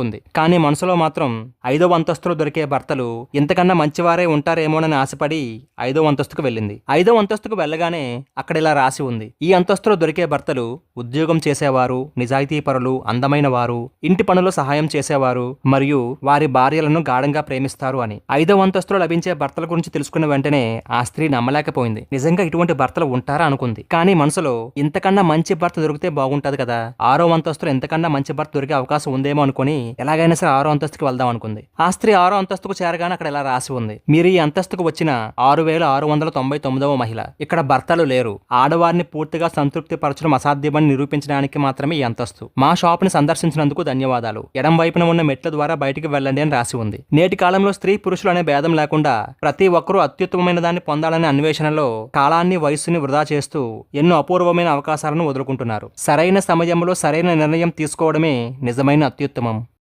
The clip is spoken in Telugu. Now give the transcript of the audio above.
ఉంది కానీ మనసులో మాత్రం ఐదవ అంతస్తులో దొరికే భర్తలు ఇంతకన్నా మంచివారే ఉంటారేమోనని ఆశపడి ఐదవ అంతస్తుకు వెళ్ళింది. ఐదవ అంతస్తుకు వెళ్ళగానే అక్కడ ఇలా రాసి ఉంది. ఈ అంతస్తులో దొరికే భర్తలు ఉద్యోగం చేసేవారు నిజాయితీపరులు అందమైన వారు ఇంటి పనులు సహాయం చేసేవారు మరియు వారి భార్యలను గాఢంగా ప్రేమిస్తారు అని. ఐదవ అంతస్తులో లభించే భర్తల గురించి తెలుసుకున్న వెంటనే ఆ స్త్రీ నమ్మలేకపోయింది. నిజంగా ఇటువంటి భర్తలు ఉంటారా అనుకుంది. కానీ మనసులో ఇంతకన్నా మంచి భర్త దొరికితే బాగుంటది కదా ఆరో అంతస్తులో ఇంతకన్నా మంచి భర్త దొరికే అవకాశం ఉందేమో అనుకుని ఎలాగైనా సరే ఆరో అంతస్తుకు వెళ్దాం అనుకుంది. ఆ స్త్రీ ఆరో అంతస్తుకు చేరగానే అక్కడ ఇలా రాసి ఉంది? మీరు ఈ అంతస్తుకు వచ్చిన ఆరు వేల ఆరు వందల తొంభై తొమ్మిదవ మహిళ. ఇక్కడ భర్తలు లేరు. ఆడవారిని పూర్తిగా సంతృప్తి పరచడం అసాధ్యమని నిరూపించడానికి మాత్రమే ఈ అంతస్తు. మా షాప్ని సందర్శించినందుకు ధన్యవాదాలు. ఎడం వైపున ఉన్న మెట్ల ద్వారా బయటికి వెళ్ళండి అని రాసి ఉంది. నేటి కాలంలో స్త్రీ పురుషులు అనే భేదం లేకుండా ప్రతి ఒక్కరూ అత్యుత్తమమైన దాన్ని పొందాలనే అన్వేషణలో కాలాన్ని వయస్సుని వృధా చేస్తూ ఎన్నో అపూర్వమైన అవకాశాలను వదులుకుంటున్నారు. సరైన సమయంలో సరైన నిర్ణయం తీసుకోవడమే నిజమైన అత్యుత్తమం.